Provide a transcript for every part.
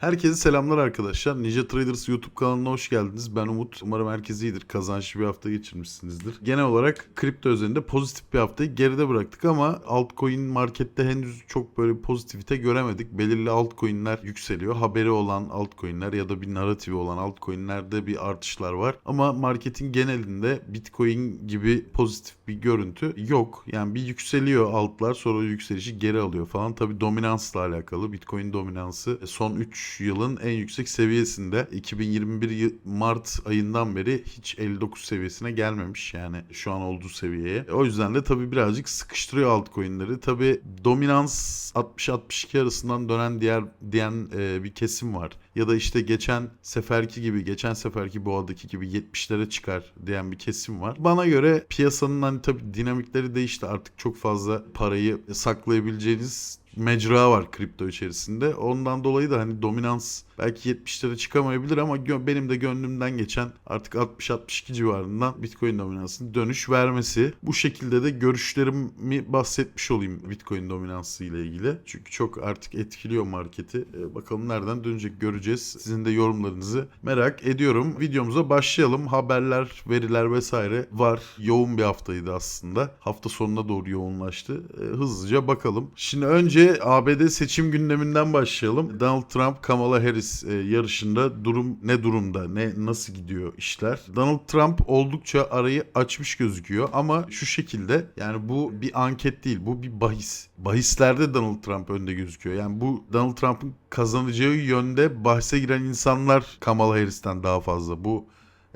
Herkese selamlar arkadaşlar. Ninja Traders YouTube kanalına hoş geldiniz. Ben Umut. Umarım herkes iyidir. Kazançlı bir hafta geçirmişsinizdir. Genel olarak kripto üzerinde pozitif bir haftayı geride bıraktık ama altcoin markette henüz çok böyle pozitivite göremedik. Belirli altcoin'ler yükseliyor. Haberi olan altcoin'ler ya da bir narratifi olan altcoin'lerde bir artışlar var. Ama marketin genelinde Bitcoin gibi pozitif bir görüntü yok. Yani bir yükseliyor altlar sonra yükselişi geri alıyor falan. Tabi dominansla alakalı. Bitcoin dominansı son 3 yılın en yüksek seviyesinde. 2021 yı- Mart ayından beri hiç 59 seviyesine gelmemiş yani şu an olduğu seviyeye. O yüzden de tabi birazcık sıkıştırıyor altcoin'leri. Tabi dominans 60-62 arasından dönen diğer diyen e, bir kesim var. Ya da işte geçen seferki gibi, geçen seferki boğadaki gibi 70'lere çıkar diyen bir kesim var. Bana göre piyasanın hani tabii dinamikleri değişti. Artık çok fazla parayı saklayabileceğiniz mecra var kripto içerisinde. Ondan dolayı da hani dominans belki 70'lere çıkamayabilir ama benim de gönlümden geçen artık 60-62 civarından Bitcoin dominansının dönüş vermesi. Bu şekilde de görüşlerimi bahsetmiş olayım Bitcoin dominansı ile ilgili. Çünkü çok artık etkiliyor marketi. Ee, bakalım nereden dönecek göreceğiz. Sizin de yorumlarınızı merak ediyorum. Videomuza başlayalım. Haberler, veriler vesaire var. Yoğun bir haftaydı aslında. Hafta sonuna doğru yoğunlaştı. Ee, hızlıca bakalım. Şimdi önce ABD seçim gündeminden başlayalım. Donald Trump, Kamala Harris e, yarışında durum ne durumda? Ne nasıl gidiyor işler? Donald Trump oldukça arayı açmış gözüküyor ama şu şekilde yani bu bir anket değil. Bu bir bahis. Bahislerde Donald Trump önde gözüküyor. Yani bu Donald Trump'ın kazanacağı yönde bahse giren insanlar Kamala Harris'ten daha fazla. Bu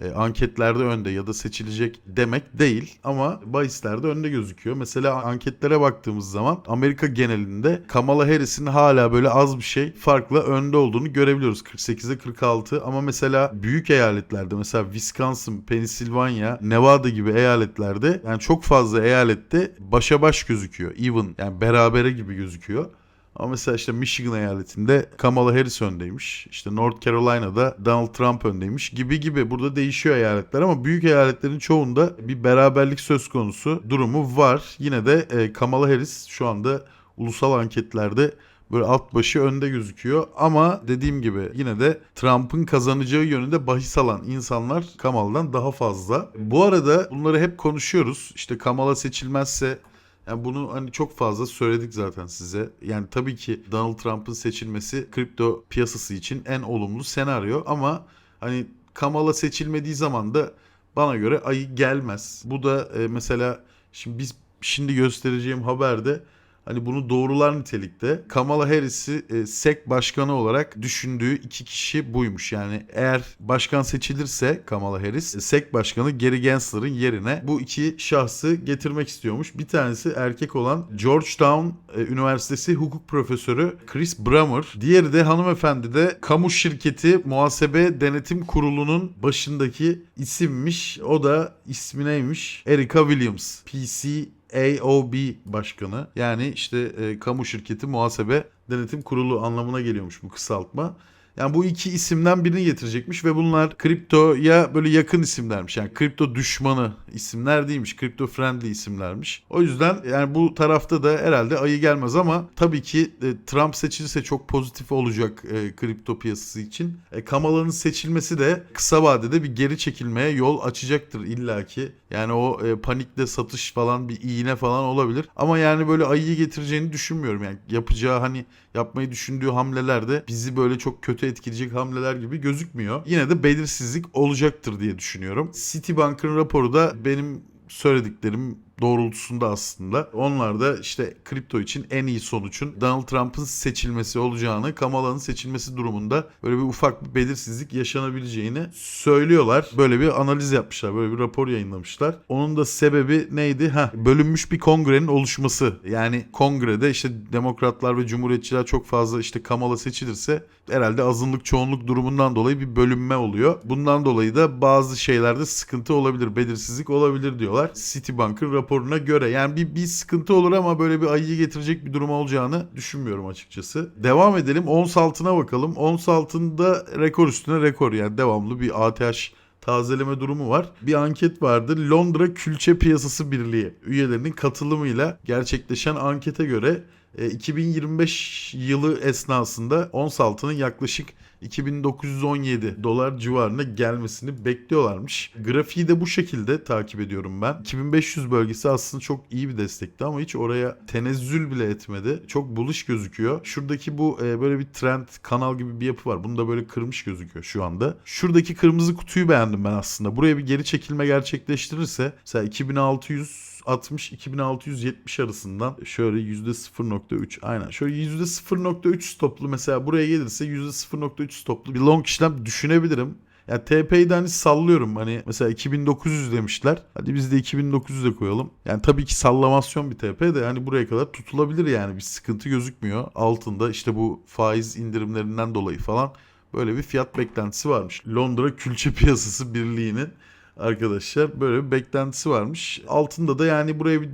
e, anketlerde önde ya da seçilecek demek değil ama bahislerde önde gözüküyor. Mesela anketlere baktığımız zaman Amerika genelinde Kamala Harris'in hala böyle az bir şey farklı önde olduğunu görebiliyoruz. 48'e 46 ama mesela büyük eyaletlerde mesela Wisconsin, Pennsylvania, Nevada gibi eyaletlerde yani çok fazla eyalette başa baş gözüküyor. Even yani berabere gibi gözüküyor. Ama mesela işte Michigan eyaletinde Kamala Harris öndeymiş. İşte North Carolina'da Donald Trump öndeymiş gibi gibi. Burada değişiyor eyaletler ama büyük eyaletlerin çoğunda bir beraberlik söz konusu durumu var. Yine de e, Kamala Harris şu anda ulusal anketlerde böyle alt başı önde gözüküyor. Ama dediğim gibi yine de Trump'ın kazanacağı yönünde bahis alan insanlar Kamala'dan daha fazla. Bu arada bunları hep konuşuyoruz. İşte Kamala seçilmezse yani bunu hani çok fazla söyledik zaten size. Yani tabii ki Donald Trump'ın seçilmesi kripto piyasası için en olumlu senaryo ama hani Kamala seçilmediği zaman da bana göre ayı gelmez. Bu da e, mesela şimdi biz şimdi göstereceğim haberde hani bunu doğrular nitelikte. Kamala Harris'i e, SEC başkanı olarak düşündüğü iki kişi buymuş. Yani eğer başkan seçilirse Kamala Harris, e, SEC başkanı Gary Gensler'ın yerine bu iki şahsı getirmek istiyormuş. Bir tanesi erkek olan Georgetown e, Üniversitesi hukuk profesörü Chris Brammer. Diğeri de hanımefendi de kamu şirketi muhasebe denetim kurulunun başındaki isimmiş. O da ismi neymiş? Erica Williams. PC AOB başkanı yani işte e, kamu şirketi muhasebe denetim kurulu anlamına geliyormuş bu kısaltma. Yani bu iki isimden birini getirecekmiş ve bunlar kriptoya böyle yakın isimlermiş. Yani kripto düşmanı isimler değilmiş. Kripto friendly isimlermiş. O yüzden yani bu tarafta da herhalde ayı gelmez ama tabii ki e, Trump seçilirse çok pozitif olacak e, kripto piyasası için. E, Kamala'nın seçilmesi de kısa vadede bir geri çekilmeye yol açacaktır illaki. Yani o e, panikle satış falan bir iğne falan olabilir. Ama yani böyle ayıyı getireceğini düşünmüyorum. Yani yapacağı hani yapmayı düşündüğü hamleler de bizi böyle çok kötü etkileyecek hamleler gibi gözükmüyor. Yine de belirsizlik olacaktır diye düşünüyorum. Citibank'ın raporu da benim söylediklerim doğrultusunda aslında. Onlar da işte kripto için en iyi sonuçun Donald Trump'ın seçilmesi olacağını, Kamala'nın seçilmesi durumunda böyle bir ufak bir belirsizlik yaşanabileceğini söylüyorlar. Böyle bir analiz yapmışlar, böyle bir rapor yayınlamışlar. Onun da sebebi neydi? Ha, bölünmüş bir kongrenin oluşması. Yani kongrede işte demokratlar ve cumhuriyetçiler çok fazla işte Kamala seçilirse herhalde azınlık çoğunluk durumundan dolayı bir bölünme oluyor. Bundan dolayı da bazı şeylerde sıkıntı olabilir, belirsizlik olabilir diyorlar. Citibank'ın raporuna göre. Yani bir, bir sıkıntı olur ama böyle bir ayıyı getirecek bir durum olacağını düşünmüyorum açıkçası. Devam edelim. Ons altına bakalım. Ons altında rekor üstüne rekor yani devamlı bir ATH tazeleme durumu var. Bir anket vardı. Londra Külçe Piyasası Birliği üyelerinin katılımıyla gerçekleşen ankete göre e, 2025 yılı esnasında ons altının yaklaşık 2917 dolar civarına gelmesini bekliyorlarmış. Grafiği de bu şekilde takip ediyorum ben. 2500 bölgesi aslında çok iyi bir destekti ama hiç oraya tenezzül bile etmedi. Çok buluş gözüküyor. Şuradaki bu e, böyle bir trend kanal gibi bir yapı var. Bunda böyle kırmış gözüküyor şu anda. Şuradaki kırmızı kutuyu beğendim ben aslında. Buraya bir geri çekilme gerçekleştirirse mesela 2600 60-2670 arasından şöyle %0.3 aynen şöyle %0.3 stoplu mesela buraya gelirse %0.3 stoplu bir long işlem düşünebilirim. Yani TP'yi de hani sallıyorum hani mesela 2900 demişler. Hadi biz de 2900 de koyalım. Yani tabii ki sallamasyon bir TP de hani buraya kadar tutulabilir yani bir sıkıntı gözükmüyor. Altında işte bu faiz indirimlerinden dolayı falan böyle bir fiyat beklentisi varmış. Londra Külçe Piyasası Birliği'nin arkadaşlar böyle bir beklentisi varmış. Altında da yani buraya bir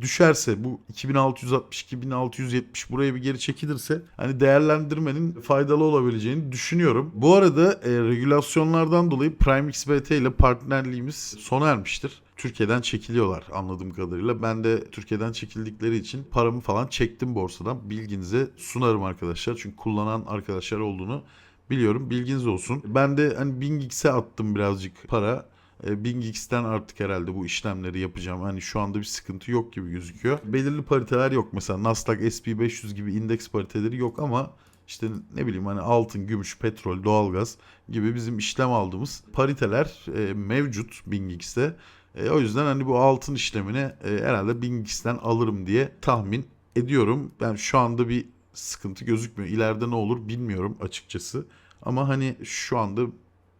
düşerse bu 2660 2670 buraya bir geri çekilirse hani değerlendirmenin faydalı olabileceğini düşünüyorum. Bu arada e, regülasyonlardan dolayı Prime XBT ile partnerliğimiz sona ermiştir. Türkiye'den çekiliyorlar anladığım kadarıyla. Ben de Türkiye'den çekildikleri için paramı falan çektim borsadan. Bilginize sunarım arkadaşlar. Çünkü kullanan arkadaşlar olduğunu biliyorum. Bilginiz olsun. Ben de hani BingX'e attım birazcık para. E, BingX'ten artık herhalde bu işlemleri yapacağım. Hani şu anda bir sıkıntı yok gibi gözüküyor. Belirli pariteler yok mesela Nasdaq SP500 gibi indeks pariteleri yok ama işte ne bileyim hani altın, gümüş, petrol, doğalgaz gibi bizim işlem aldığımız pariteler e, mevcut BingX'te. E, o yüzden hani bu altın işlemini e, herhalde BingX'ten alırım diye tahmin ediyorum. Ben şu anda bir sıkıntı gözükmüyor. İleride ne olur bilmiyorum açıkçası. Ama hani şu anda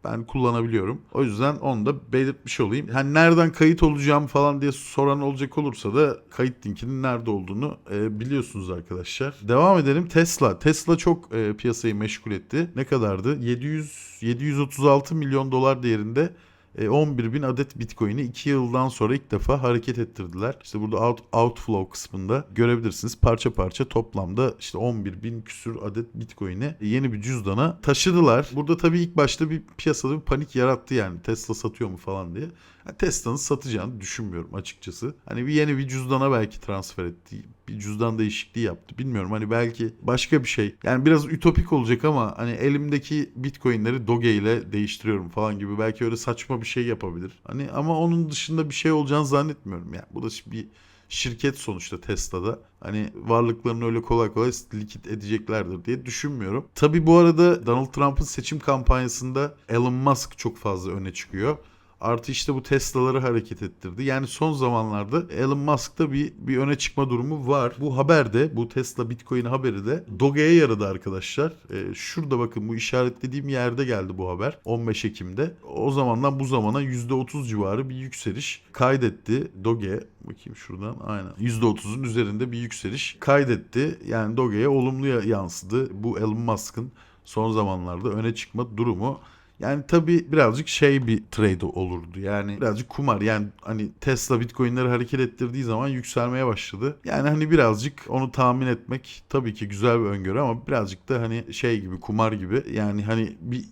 ben kullanabiliyorum. O yüzden onu da belirtmiş olayım. Hani nereden kayıt olacağım falan diye soran olacak olursa da kayıt linkinin nerede olduğunu e, biliyorsunuz arkadaşlar. Devam edelim. Tesla. Tesla çok e, piyasayı meşgul etti. Ne kadardı? 700 736 milyon dolar değerinde 11 e, bin adet Bitcoin'i 2 yıldan sonra ilk defa hareket ettirdiler. İşte burada out, outflow kısmında görebilirsiniz. Parça parça toplamda işte 11 bin küsür adet Bitcoin'i yeni bir cüzdana taşıdılar. Burada tabii ilk başta bir piyasada bir panik yarattı yani Tesla satıyor mu falan diye. Yani Tesla'nın satacağını düşünmüyorum açıkçası. Hani bir yeni bir cüzdana belki transfer etti. Bir cüzdan değişikliği yaptı. Bilmiyorum hani belki başka bir şey. Yani biraz ütopik olacak ama hani elimdeki Bitcoin'leri Doge ile değiştiriyorum falan gibi. Belki öyle saçma bir şey yapabilir. Hani ama onun dışında bir şey olacağını zannetmiyorum. Yani bu da bir şirket sonuçta Tesla'da. Hani varlıklarını öyle kolay kolay likit edeceklerdir diye düşünmüyorum. Tabi bu arada Donald Trump'ın seçim kampanyasında Elon Musk çok fazla öne çıkıyor. Artı işte bu Tesla'ları hareket ettirdi. Yani son zamanlarda Elon Musk'ta bir, bir öne çıkma durumu var. Bu haber de bu Tesla Bitcoin haberi de Doge'ye yaradı arkadaşlar. Ee, şurada bakın bu işaretlediğim yerde geldi bu haber. 15 Ekim'de. O zamandan bu zamana %30 civarı bir yükseliş kaydetti. Doge bakayım şuradan aynen %30'un üzerinde bir yükseliş kaydetti. Yani Doge'ye olumlu yansıdı. Bu Elon Musk'ın son zamanlarda öne çıkma durumu. Yani tabii birazcık şey bir trade olurdu. Yani birazcık kumar. Yani hani Tesla Bitcoin'leri hareket ettirdiği zaman yükselmeye başladı. Yani hani birazcık onu tahmin etmek tabii ki güzel bir öngörü ama birazcık da hani şey gibi kumar gibi. Yani hani bir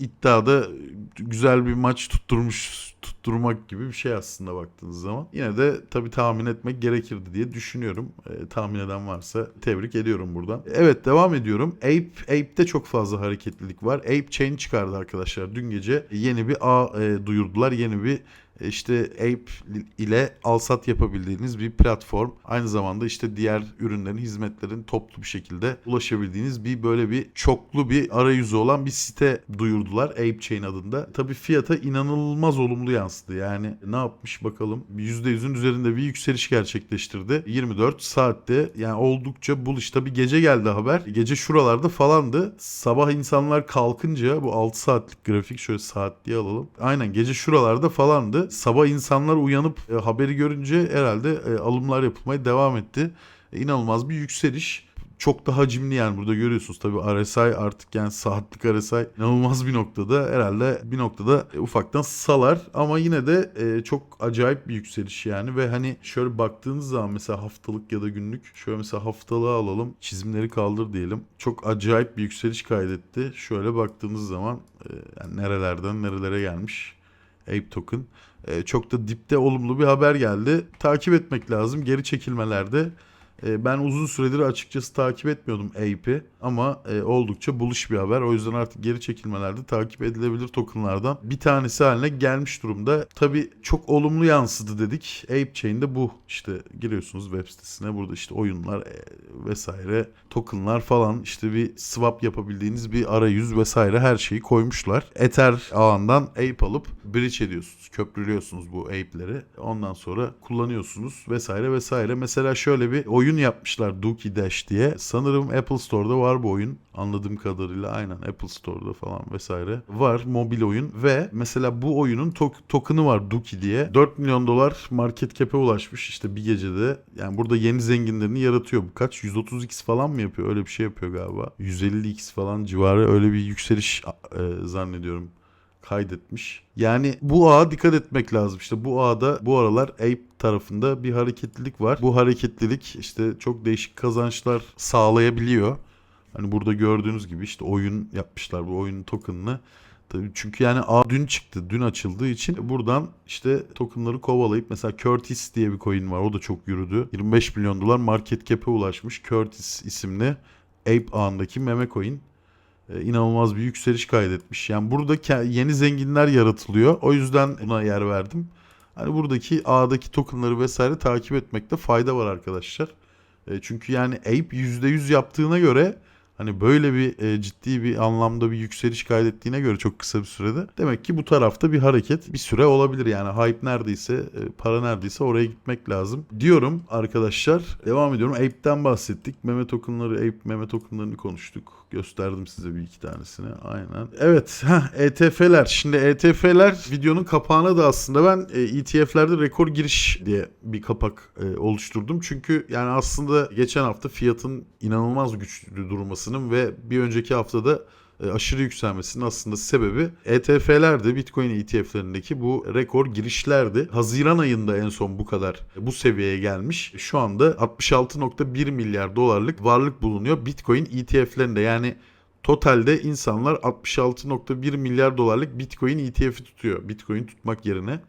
iddiada güzel bir maç tutturmuş tutturmak gibi bir şey aslında baktığınız zaman. Yine de tabii tahmin etmek gerekirdi diye düşünüyorum. E, tahmin eden varsa tebrik ediyorum buradan. Evet devam ediyorum. Ape, Ape'de çok fazla hareketlilik var. Ape Chain çıkardı arkadaşlar. Dün gece yeni bir ağ e, duyurdular. Yeni bir işte Ape ile alsat yapabildiğiniz bir platform. Aynı zamanda işte diğer ürünlerin, hizmetlerin toplu bir şekilde ulaşabildiğiniz bir böyle bir çoklu bir arayüzü olan bir site duyurdular Ape Chain adında. Tabi fiyata inanılmaz olumlu yansıdı. Yani ne yapmış bakalım. %100'ün üzerinde bir yükseliş gerçekleştirdi. 24 saatte yani oldukça buluş. Tabi gece geldi haber. Gece şuralarda falandı. Sabah insanlar kalkınca bu 6 saatlik grafik şöyle saat diye alalım. Aynen gece şuralarda falandı sabah insanlar uyanıp e, haberi görünce herhalde e, alımlar yapılmaya devam etti. E, inanılmaz bir yükseliş. Çok da hacimli yani burada görüyorsunuz. Tabii RSI artık yani saatlik RSI inanılmaz bir noktada. Herhalde bir noktada e, ufaktan salar. Ama yine de e, çok acayip bir yükseliş yani. Ve hani şöyle baktığınız zaman mesela haftalık ya da günlük şöyle mesela haftalığı alalım çizimleri kaldır diyelim. Çok acayip bir yükseliş kaydetti. Şöyle baktığınız zaman e, yani nerelerden nerelere gelmiş Ape Token. E, çok da dipte olumlu bir haber geldi. Takip etmek lazım. Geri çekilmelerde E, ben uzun süredir açıkçası takip etmiyordum Ape'i ama e, oldukça buluş bir haber. O yüzden artık geri çekilmelerde takip edilebilir tokenlardan bir tanesi haline gelmiş durumda. Tabii çok olumlu yansıdı dedik. Ape Chain'de bu işte giriyorsunuz web sitesine burada işte oyunlar e, vesaire tokenlar falan işte bir swap yapabildiğiniz bir arayüz vesaire her şeyi koymuşlar. Ether ağından Ape alıp bridge ediyorsunuz. Köprülüyorsunuz bu Ape'leri. Ondan sonra kullanıyorsunuz vesaire vesaire. Mesela şöyle bir oyun yapmışlar Dookie Dash diye. Sanırım Apple Store'da var bu oyun. Anladığım kadarıyla aynen Apple Store'da falan vesaire var mobil oyun ve mesela bu oyunun tok- token'ı var Dookie diye. 4 milyon dolar market cap'e ulaşmış işte bir gecede. Yani burada yeni zenginlerini yaratıyor. Bu kaç? 130x falan mı yapıyor? Öyle bir şey yapıyor galiba. 150x falan civarı öyle bir yükseliş e, zannediyorum kaydetmiş. Yani bu ağa dikkat etmek lazım. İşte bu ağda bu aralar Ape tarafında bir hareketlilik var. Bu hareketlilik işte çok değişik kazançlar sağlayabiliyor. Hani burada gördüğünüz gibi işte oyun yapmışlar bu oyunun token'ını. Tabii çünkü yani ağ dün çıktı, dün açıldığı için buradan işte tokenları kovalayıp mesela Curtis diye bir coin var. O da çok yürüdü. 25 milyon dolar market cap'e ulaşmış. Curtis isimli Ape ağındaki meme coin inanılmaz bir yükseliş kaydetmiş. Yani burada yeni zenginler yaratılıyor. O yüzden buna yer verdim. Hani buradaki ağdaki tokenları vesaire takip etmekte fayda var arkadaşlar. E, çünkü yani Ape %100 yaptığına göre hani böyle bir e, ciddi bir anlamda bir yükseliş kaydettiğine göre çok kısa bir sürede demek ki bu tarafta bir hareket bir süre olabilir. Yani hype neredeyse e, para neredeyse oraya gitmek lazım diyorum. Arkadaşlar devam ediyorum. Ape'den bahsettik. Meme tokenları Ape meme tokenlarını konuştuk. Gösterdim size bir iki tanesini. Aynen. Evet heh, ETF'ler şimdi ETF'ler videonun kapağına da aslında ben e, ETF'lerde rekor giriş diye bir kapak e, oluşturdum. Çünkü yani aslında geçen hafta fiyatın inanılmaz güçlü durmasının ve bir önceki haftada e, aşırı yükselmesinin aslında sebebi ETF'lerdi. Bitcoin ETF'lerindeki bu rekor girişlerdi. Haziran ayında en son bu kadar bu seviyeye gelmiş. Şu anda 66.1 milyar dolarlık varlık bulunuyor Bitcoin ETF'lerinde. Yani totalde insanlar 66.1 milyar dolarlık Bitcoin ETF'i tutuyor. Bitcoin tutmak yerine e,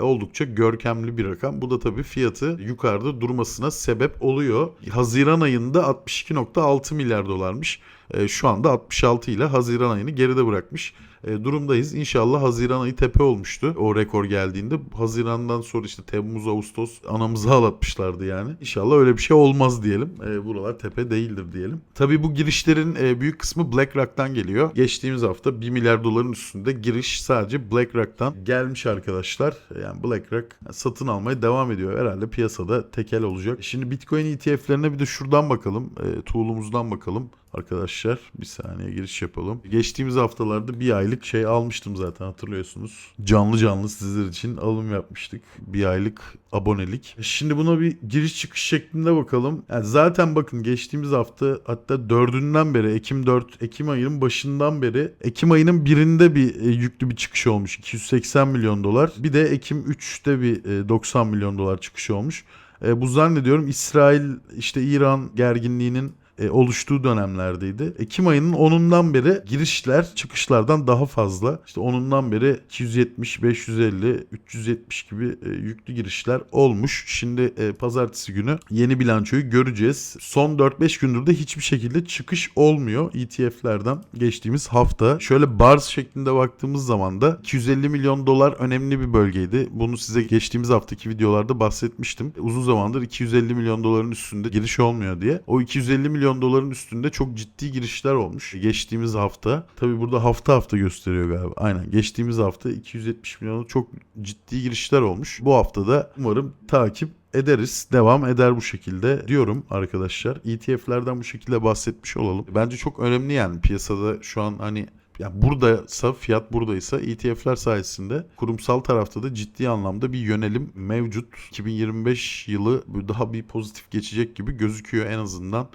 oldukça görkemli bir rakam. Bu da tabii fiyatı yukarıda durmasına sebep oluyor. Haziran ayında 62.6 milyar dolarmış. E, Şu anda 66 ile Haziran ayını geride bırakmış e, durumdayız. İnşallah Haziran ayı tepe olmuştu o rekor geldiğinde. Hazirandan sonra işte Temmuz, Ağustos anamızı ağlatmışlardı yani. İnşallah öyle bir şey olmaz diyelim. E, buralar tepe değildir diyelim. Tabii bu girişlerin e, büyük kısmı BlackRock'tan geliyor. Geçtiğimiz hafta 1 milyar doların üstünde giriş sadece BlackRock'tan gelmiş arkadaşlar. Yani BlackRock satın almaya devam ediyor. Herhalde piyasada tekel olacak. Şimdi Bitcoin ETF'lerine bir de şuradan bakalım. E, tool'umuzdan bakalım arkadaşlar. Bir saniye giriş yapalım. Geçtiğimiz haftalarda bir aylık şey almıştım zaten hatırlıyorsunuz. Canlı canlı sizler için alım yapmıştık. Bir aylık abonelik. Şimdi buna bir giriş çıkış şeklinde bakalım. Yani zaten bakın geçtiğimiz hafta hatta dördünden beri Ekim 4 Ekim ayının başından beri Ekim ayının birinde bir e, yüklü bir çıkış olmuş. 280 milyon dolar. Bir de Ekim 3'te bir e, 90 milyon dolar çıkış olmuş. E, bu zannediyorum İsrail işte İran gerginliğinin e, oluştuğu dönemlerdeydi. Ekim ayının 10'undan beri girişler çıkışlardan daha fazla. İşte 10'undan beri 270, 550, 370 gibi e, yüklü girişler olmuş. Şimdi e, pazartesi günü yeni bilançoyu göreceğiz. Son 4-5 gündür de hiçbir şekilde çıkış olmuyor ETF'lerden geçtiğimiz hafta. Şöyle bars şeklinde baktığımız zaman da 250 milyon dolar önemli bir bölgeydi. Bunu size geçtiğimiz haftaki videolarda bahsetmiştim. Uzun zamandır 250 milyon doların üstünde giriş olmuyor diye. O 250 milyon doların üstünde çok ciddi girişler olmuş. Geçtiğimiz hafta. Tabi burada hafta hafta gösteriyor galiba. Aynen. Geçtiğimiz hafta 270 milyonluk çok ciddi girişler olmuş. Bu haftada umarım takip ederiz. Devam eder bu şekilde diyorum arkadaşlar. ETF'lerden bu şekilde bahsetmiş olalım. Bence çok önemli yani piyasada şu an hani yani buradaysa fiyat buradaysa ETF'ler sayesinde kurumsal tarafta da ciddi anlamda bir yönelim mevcut. 2025 yılı daha bir pozitif geçecek gibi gözüküyor en azından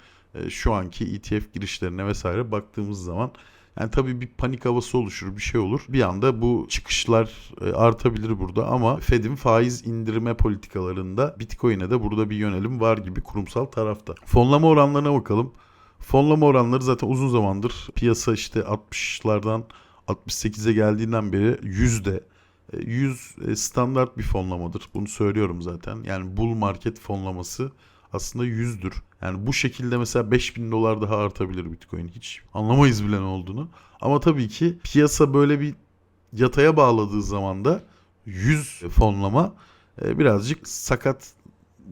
şu anki ETF girişlerine vesaire baktığımız zaman. Yani tabii bir panik havası oluşur, bir şey olur. Bir anda bu çıkışlar e, artabilir burada ama Fed'in faiz indirme politikalarında Bitcoin'e de burada bir yönelim var gibi kurumsal tarafta. Fonlama oranlarına bakalım. Fonlama oranları zaten uzun zamandır piyasa işte 60'lardan 68'e geldiğinden beri yüzde 100 standart bir fonlamadır. Bunu söylüyorum zaten. Yani bull market fonlaması aslında 100'dür. Yani bu şekilde mesela 5000 dolar daha artabilir Bitcoin. Hiç anlamayız bile ne olduğunu. Ama tabii ki piyasa böyle bir yataya bağladığı zaman da 100 fonlama e, birazcık sakat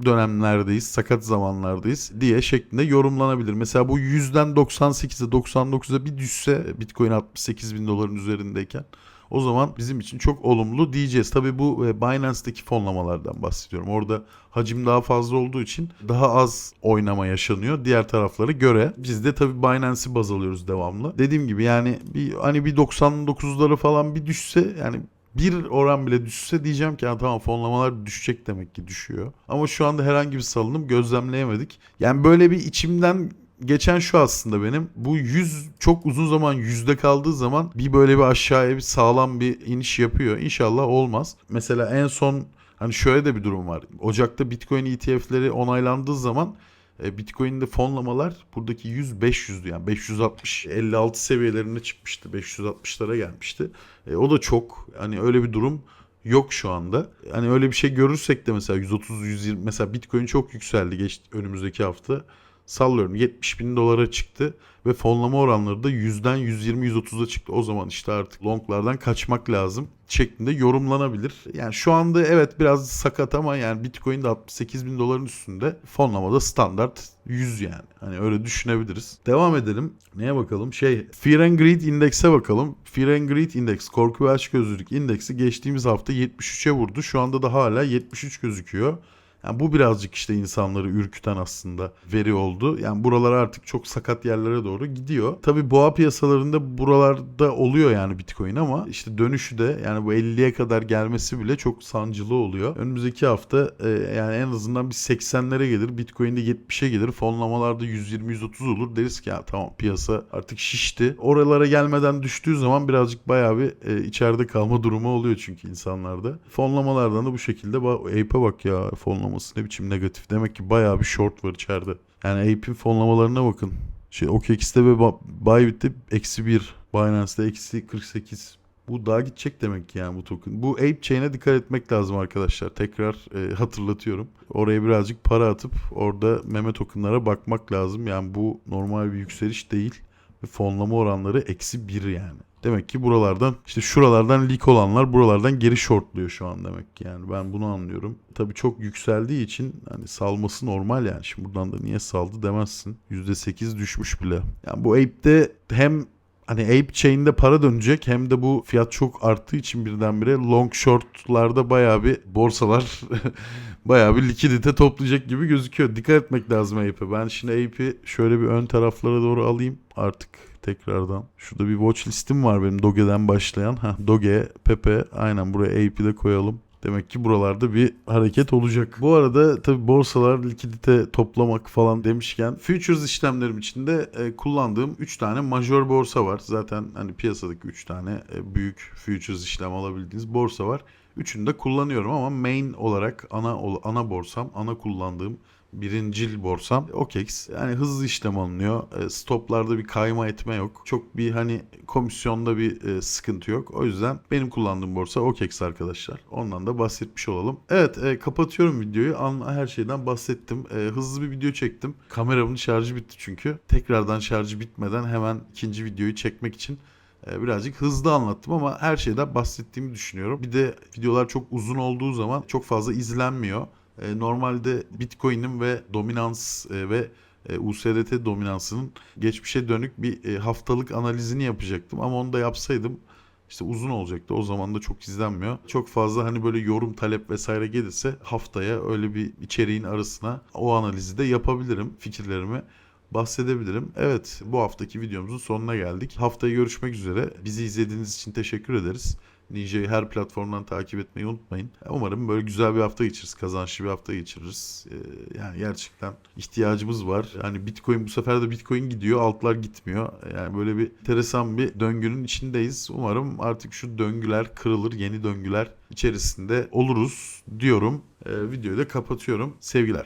dönemlerdeyiz, sakat zamanlardayız diye şeklinde yorumlanabilir. Mesela bu 100'den 98'e 99'a bir düşse Bitcoin 68 bin doların üzerindeyken o zaman bizim için çok olumlu diyeceğiz. Tabii bu e, Binance'deki fonlamalardan bahsediyorum. Orada hacim daha fazla olduğu için daha az oynama yaşanıyor diğer taraflara göre. Biz de tabii Binance'i baz alıyoruz devamlı. Dediğim gibi yani bir hani bir 99'ları falan bir düşse yani bir oran bile düşse diyeceğim ki "Ha, tamam fonlamalar düşecek demek ki düşüyor. Ama şu anda herhangi bir salınım gözlemleyemedik. Yani böyle bir içimden geçen şu aslında benim. Bu 100 çok uzun zaman yüzde kaldığı zaman bir böyle bir aşağıya bir sağlam bir iniş yapıyor. İnşallah olmaz. Mesela en son hani şöyle de bir durum var. Ocak'ta Bitcoin ETF'leri onaylandığı zaman e, Bitcoin'de fonlamalar buradaki 100 500'dü yani 560 56 seviyelerine çıkmıştı. 560'lara gelmişti. E, o da çok hani öyle bir durum yok şu anda. Hani öyle bir şey görürsek de mesela 130 120 mesela Bitcoin çok yükseldi geç önümüzdeki hafta. Sallıyorum 70 bin dolara çıktı ve fonlama oranları da 100'den 120-130'a çıktı. O zaman işte artık longlardan kaçmak lazım şeklinde yorumlanabilir. Yani şu anda evet biraz sakat ama yani Bitcoin de 68 bin doların üstünde. Fonlamada standart 100 yani. Hani öyle düşünebiliriz. Devam edelim. Neye bakalım? Şey Fear and Greed indekse bakalım. Fear and Greed indeks korku ve açgözlülük indeksi geçtiğimiz hafta 73'e vurdu. Şu anda da hala 73 gözüküyor. Yani bu birazcık işte insanları ürküten aslında veri oldu. Yani buralar artık çok sakat yerlere doğru gidiyor. Tabi boğa piyasalarında buralarda oluyor yani Bitcoin ama işte dönüşü de yani bu 50'ye kadar gelmesi bile çok sancılı oluyor. Önümüzdeki hafta e, yani en azından bir 80'lere gelir. Bitcoin'de 70'e gelir. Fonlamalarda 120-130 olur. Deriz ki ya tamam piyasa artık şişti. Oralara gelmeden düştüğü zaman birazcık bayağı bir e, içeride kalma durumu oluyor çünkü insanlarda. Fonlamalardan da bu şekilde Ape'e bak ya fonlaması ne biçim negatif. Demek ki bayağı bir short var içeride. Yani Ape'in fonlamalarına bakın. Şey OKX'te ve Bybit'te eksi 1. Binance'de eksi 48. Bu daha gidecek demek ki yani bu token. Bu Ape Chain'e dikkat etmek lazım arkadaşlar. Tekrar e, hatırlatıyorum. Oraya birazcık para atıp orada meme tokenlara bakmak lazım. Yani bu normal bir yükseliş değil. Fonlama oranları eksi 1 yani. Demek ki buralardan işte şuralardan leak olanlar buralardan geri shortluyor şu an demek ki yani ben bunu anlıyorum. Tabii çok yükseldiği için hani salması normal yani. Şimdi buradan da niye saldı demezsin. %8 düşmüş bile. Yani bu Ape'de hem hani Ape Chain'de para dönecek hem de bu fiyat çok arttığı için birdenbire long shortlarda bayağı bir borsalar bayağı bir likidite toplayacak gibi gözüküyor. Dikkat etmek lazım Ape'e. Ben şimdi Ape'i şöyle bir ön taraflara doğru alayım artık tekrardan. Şurada bir watch listim var benim Doge'den başlayan. Ha Doge, Pepe aynen buraya Ape'i de koyalım. Demek ki buralarda bir hareket olacak. Bu arada tabi borsalar likidite toplamak falan demişken futures işlemlerim içinde e, kullandığım 3 tane major borsa var. Zaten hani piyasadaki 3 tane e, büyük futures işlem alabildiğiniz borsa var. Üçünü de kullanıyorum ama main olarak ana ana borsam, ana kullandığım birincil borsam OKEX. Yani hızlı işlem alınıyor. E, Stoplarda bir kayma etme yok. Çok bir hani komisyonda bir e, sıkıntı yok. O yüzden benim kullandığım borsa OKEX arkadaşlar. Ondan da bahsetmiş olalım. Evet e, kapatıyorum videoyu. Her şeyden bahsettim. Hızlı bir video çektim. Kameramın şarjı bitti çünkü. Tekrardan şarjı bitmeden hemen ikinci videoyu çekmek için birazcık hızlı anlattım ama her şeyden bahsettiğimi düşünüyorum. Bir de videolar çok uzun olduğu zaman çok fazla izlenmiyor. E, Normalde Bitcoin'in ve dominans e, ve e, USDT dominansının geçmişe dönük bir e, haftalık analizini yapacaktım ama onu da yapsaydım işte uzun olacaktı. O zaman da çok izlenmiyor. Çok fazla hani böyle yorum, talep vesaire gelirse haftaya öyle bir içeriğin arasına o analizi de yapabilirim. Fikirlerimi bahsedebilirim. Evet bu haftaki videomuzun sonuna geldik. Haftaya görüşmek üzere. Bizi izlediğiniz için teşekkür ederiz. Ninja'yı her platformdan takip etmeyi unutmayın. Umarım böyle güzel bir hafta geçiririz. Kazançlı bir hafta geçiririz. Ee, yani gerçekten ihtiyacımız var. Yani Bitcoin bu sefer de Bitcoin gidiyor. Altlar gitmiyor. Yani böyle bir enteresan bir döngünün içindeyiz. Umarım artık şu döngüler kırılır. Yeni döngüler içerisinde oluruz diyorum. Ee, videoyu da kapatıyorum. Sevgiler.